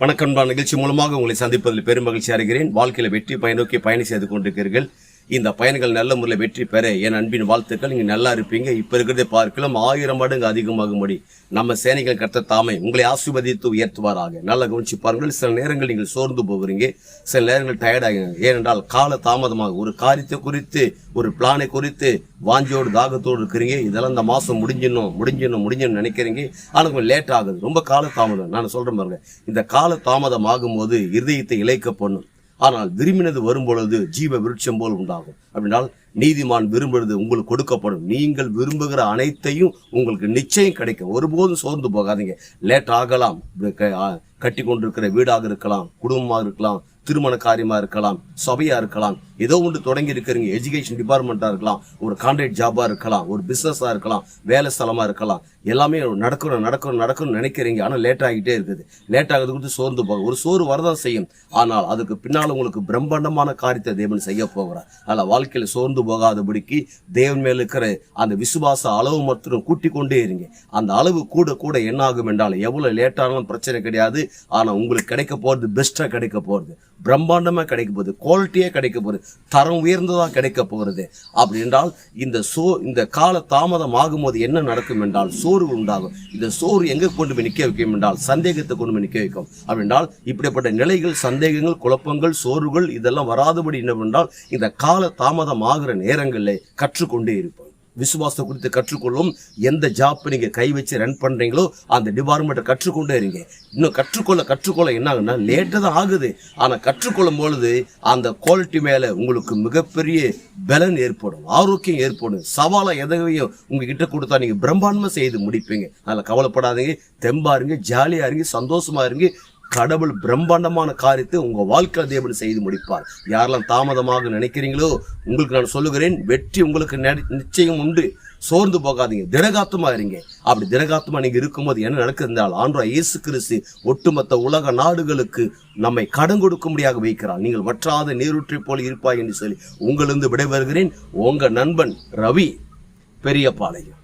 வணக்கம் நிகழ்ச்சி மூலமாக உங்களை சந்திப்பதில் பெரும் மகிழ்ச்சி அறிகிறேன் வாழ்க்கையில் வெற்றி பயனோக்கி பயணம் செய்து கொண்டிருக்கிறீர்கள். இந்த பயணங்கள் நல்ல முறையில் வெற்றி பெற என் அன்பின் வாழ்த்துக்கள். நீங்கள் நல்லா இருப்பீங்க. இப்போ இருக்கிறதை பார்க்கலாம். ஆயிரம் மடங்கு அதிகமாகும்படி நம்ம சேனைகள் கர்த்த தாமே உங்களை ஆசிர்வதித்து உயர்த்துவாராக. நல்லா கவனிச்சு பாருங்கள். சில நேரங்கள் நீங்கள் சோர்ந்து போகிறீங்க சில நேரங்கள் டயர்டாகிறீங்க ஏனென்றால் கால தாமதமாக ஒரு காரியத்தை குறித்து ஒரு பிளானை குறித்து வாஞ்சியோடு தாகத்தோடு இருக்கிறீங்க. இதெல்லாம் இந்த மாதம் முடிஞ்சிடணும் முடிஞ்சிடணும் முடிஞ்சிடணும் நினைக்கிறீங்க. ஆனால் கொஞ்சம் லேட் ஆகுது. ரொம்ப கால தாமதம். நான் சொல்கிறேன் பாருங்க. இந்த கால தாமதம் ஆகும்போது இருதயத்தை இழைக்க பண்ணும். ஆனால் விரும்பினது வரும்பொழுது ஜீவ விருட்சம் போல் உண்டாகும். அப்படினால் நீதிமான் விரும்புவது உங்களுக்கு கொடுக்கப்படும். நீங்கள் விரும்புகிற அனைத்தையும் உங்களுக்கு நிச்சயம் கிடைக்கும். ஒருபோதும் சோர்ந்து போகாதீங்க. லேட் ஆகலாம். கட்டி கொண்டிருக்கிற வீடாக இருக்கலாம். குடும்பமாக இருக்கலாம். திருமண காரியமா இருக்கலாம் சபையா இருக்கலாம் ஏதோ ஒன்று தொடங்கி இருக்கிறீங்க எஜுகேஷன் டிபார்ட்மெண்ட்டா இருக்கலாம் ஒரு கான்ட்ராக்ட் ஜாபா இருக்கலாம் ஒரு பிசினஸா இருக்கலாம் வேலை ஸ்தலமா இருக்கலாம் எல்லாமே நடக்கணும் நடக்கணும் நடக்கணும்னு நினைக்கிறீங்க. ஆனால் லேட் ஆகிட்டே இருக்குது. லேட் ஆகிறது குறித்து சோர்ந்து போகும் ஒரு சோறு வரதான் செய்யும். ஆனால் அதுக்கு பின்னால் உங்களுக்கு பிரம்மாண்டமான காரியத்தை தேவன் செய்ய போகிறார். அதில் வாழ்க்கையில் சோர்ந்து போகாதபடிக்கு தேவன் மேல் இருக்கிற அந்த விசுவாச அளவு மற்றும் கூட்டி கொண்டே இருங்க. அந்த அளவு கூட கூட என்ன ஆகும் என்றால் எவ்வளோ லேட்டானாலும் பிரச்சனை கிடையாது. ஆனால் உங்களுக்கு கிடைக்க போகிறது பெஸ்ட்டாக கிடைக்க போகிறது பிரம்மாண்டமாக கிடைக்க போகுது குவாலிட்டியாக கிடைக்க போகுது தரம் உயர்ந்ததாக கிடைக்க போகிறது அப்படி என்றால் இந்த சோ இந்த கால தாமதம் ஆகும்போது என்ன நடக்கும் என்றால் சோறு உண்டாகும். இந்த சோறு எங்கே கொண்டு போய் நிற்க வைக்கும் என்றால் சந்தேகத்தை கொண்டு போய் நிற்க வைக்கும். அப்படின்றால் இப்படிப்பட்ட நிலைகள் சந்தேகங்கள் குழப்பங்கள் சோறுகள் இதெல்லாம் வராதபடி என்னவென்றால் இந்த கால தாமதம் ஆகிற நேரங்களில் கற்றுக்கொண்டே இருப்போம். விசுவாசம் குறித்து கற்றுக்கொள்ளும் எந்த ஜாப் நீங்கள் கை வச்சு ரன் பண்ணுறீங்களோ அந்த டிபார்ட்மெண்ட்டை கற்றுக்கொண்டே இருங்க. இன்னும் கற்றுக்கொள்ள கற்றுக்கொள்ள என்ன ஆகுன்னா லேட்டாக தான் ஆகுது. ஆனால் கற்றுக்கொள்ளும் பொழுது அந்த குவாலிட்டி மேலே உங்களுக்கு மிகப்பெரிய பலன் ஏற்படும் ஆரோக்கியம் ஏற்படும். சவாலை எதையும் உங்ககிட்ட கொடுத்தா நீங்கள் பிரம்மாண்டமாக செய்து முடிப்பீங்க. அதில் கவலைப்படாதீங்க தெம்பாக இருங்க ஜாலியாக இருங்க சந்தோஷமாக இருங்க. கடவுள் பிரம்மாண்டமான காரியத்தை உங்கள் வாழ்க்கை தேவன் செய்து முடிப்பார். யாரெல்லாம் தாமதமாக நினைக்கிறீங்களோ உங்களுக்கு நான் சொல்லுகிறேன் வெற்றி உங்களுக்கு நிச்சயம் உண்டு. சோர்ந்து போகாதீங்க திடகாத்தமா இருங்க. அப்படி திடகாத்தமா நீங்க இருக்கும்போது என்ன நடக்குதுந்தால் ஆண்டா இயேசு கிறிஸ்து ஒட்டுமொத்த உலக நாடுகளுக்கு நம்மை கடன் கொடுக்கும்படியாக வைக்கிறார். நீங்கள் வற்றாத நீரூற்றை போல இருப்பாய் என்று சொல்லி உங்களிருந்து விடைபெறுகிறேன். உங்க நண்பன் ரவி பெரியபாளையம்